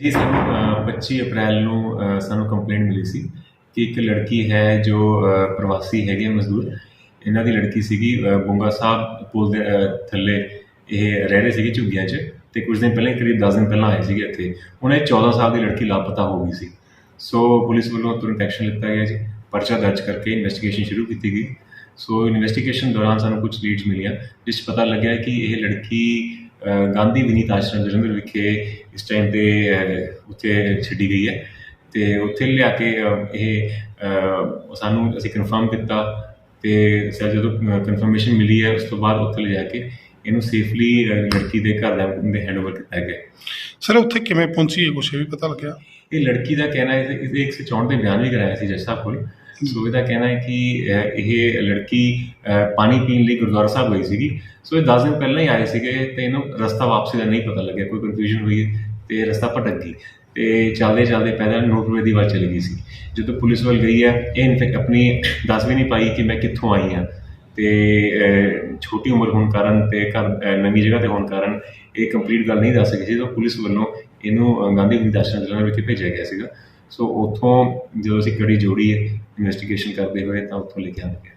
ਜੀ ਸਾਨੂੰ ਅ, 25 ਅਪ੍ਰੈਲ ਨੂੰ ਸਾਨੂੰ ਕੰਪਲੇਂਟ ਮਿਲੀ ਸੀ ਕਿ ਇੱਕ ਲੜਕੀ ਹੈ ਜੋ ਪ੍ਰਵਾਸੀ ਹੈਗੇ ਆ ਮਜ਼ਦੂਰ। ਇਹਨਾਂ ਦੀ ਲੜਕੀ ਸੀਗੀ ਅ, ਬੁੰਗਾ ਸਾਹਿਬ ਪੁਲ ਦੇ ਥੱਲੇ। ਇਹ ਰਹਿ ਰਹੇ ਸੀਗੇ ਝੁੱਗੀਆਂ 'ਚ ਤੇ ਕੁਝ ਦਿਨ ਪਹਿਲਾਂ ਕਰੀਬ 10 ਦਿਨ ਪਹਿਲਾਂ ਆਏ ਸੀਗੇ ਇੱਥੇ। ਹੁਣ ਇਹ 14 ਸਾਲ ਦੀ ਲੜਕੀ ਲਾਪਤਾ ਹੋ ਗਈ ਸੀ। ਸੋ ਪੁਲਿਸ ਵੱਲੋਂ ਤੁਰੰਤ ਐਕਸ਼ਨ ਲਿੱਤਾ ਗਿਆ ਜੀ। ਪਰਚਾ ਦਰਜ ਕਰਕੇ ਇਨਵੈਸਟੀਗੇਸ਼ਨ ਸ਼ੁਰੂ ਕੀਤੀ ਗਈ। ਸੋ ਇਨਵੈਸਟੀਗੇਸ਼ਨ ਦੌਰਾਨ ਸਾਨੂੰ ਕੁਝ ਲੀਡਸ ਮਿਲੀਆਂ ਜਿਸ 'ਚ ਪਤਾ ਲੱਗਿਆ ਕਿ ਇਹ ਲੜਕੀ ਗਾਂਧੀ ਵਿਨੀਤ ਆਸ਼ਰਮ ਜਲੰਧਰ ਵਿਖੇ ਇਸ ਟਾਈਮ ਤੇ ਉੱਥੇ ਛੱਡੀ ਗਈ ਹੈ ਤੇ ਉੱਥੇ ਲਿਆ ਕੇ ਇਹ ਸਾਨੂੰ ਅਸੀਂ ਕਨਫਰਮ ਕੀਤਾ ਤੇ ਸਰ ਜਦੋਂ ਕਨਫਰਮੇਸ਼ਨ ਮਿਲੀ ਹੈ ਉਸ ਤੋਂ ਬਾਅਦ ਉੱਥੇ ਲਿਜਾ ਕੇ ਇਹਨੂੰ ਸੇਫਲੀ ਲੜਕੀ ਦੇ ਘਰ ਦੇ ਹੈਂਡਓਵਰ ਕੀਤਾ ਗਿਆ ਸਰ ਉੱਥੇ ਕਿਵੇਂ ਪਹੁੰਚੀ ਇਹ ਵੀ ਪਤਾ ਲੱਗਿਆ? ਇਹ ਲੜਕੀ ਦਾ ਕਹਿਣਾ ਹੈ ਕਿ ਇਹ 164 ਦੇ ਬਿਆਨ ਵੀ ਕਰਾਇਆ ਸੀ ਜੱਜ ਸਾਹਿਬ ਕੋਲ। ਸੋ ਇਹਦਾ ਕਹਿਣਾ ਹੈ ਕਿ ਇਹ ਲੜਕੀ ਪਾਣੀ ਪੀਣ ਲਈ ਗੁਰਦੁਆਰਾ ਸਾਹਿਬ ਗਈ ਸੀਗੀ। ਸੋ ਇਹ 10 ਦਿਨ ਪਹਿਲਾਂ ਹੀ ਆਏ ਸੀਗੇ ਤੇ ਇਹਨੂੰ ਰਸਤਾ ਵਾਪਸੀ ਦਾ ਨਹੀਂ ਪਤਾ ਲੱਗਿਆ। ਕੋਈ ਕਨਫਿਊਜ਼ਨ ਹੋਈ ਤੇ ਰਸਤਾ ਭਟਕ ਗਈ ਤੇ ਚੱਲਦੇ ਚੱਲਦੇ ਪੈਦਲ ਨੋਟਵੇ ਦੀ ਵੱਲ ਚਲੀ ਗਈ ਸੀ। ਜਦੋਂ ਪੁਲਿਸ ਵੱਲ ਗਈ ਹੈ, ਇਹ ਇਨਫੈਕਟ ਆਪਣੀ ਦੱਸ ਵੀ ਨਹੀਂ ਪਾਈ ਕਿ ਮੈਂ ਕਿੱਥੋਂ ਆਈ ਹਾਂ। ਤੇ ਛੋਟੀ ਉਮਰ ਹੋਣ ਕਾਰਨ ਤੇ ਘਰ ਨਵੀਂ ਜਗ੍ਹਾ ਤੇ ਹੋਣ ਕਾਰਨ ਇਹ ਕੰਪਲੀਟ ਗੱਲ ਨਹੀਂ ਦੱਸ ਸਕੀ ਸੀ। ਤਾਂ ਪੁਲਿਸ ਵੱਲੋਂ ਇਹਨੂੰ ਗਾਂਧੀ ਵਿੰਦ ਆਸ਼ਰਮ ਜਲੰਧਰ ਵਿਖੇ ਭੇਜਿਆ ਗਿਆ ਸੀਗਾ। ਸੋ ਉੱਥੋਂ ਜਦੋਂ ਅਸੀਂ ਕੜੀ ਜੋੜੀ ਇਨਵੈਸਟੀਗੇਸ਼ਨ ਕਰਦੇ ਹੋਏ ਤਾਂ ਉੱਥੋਂ ਲੈ ਕੇ ਆਇਆ ਗਿਆ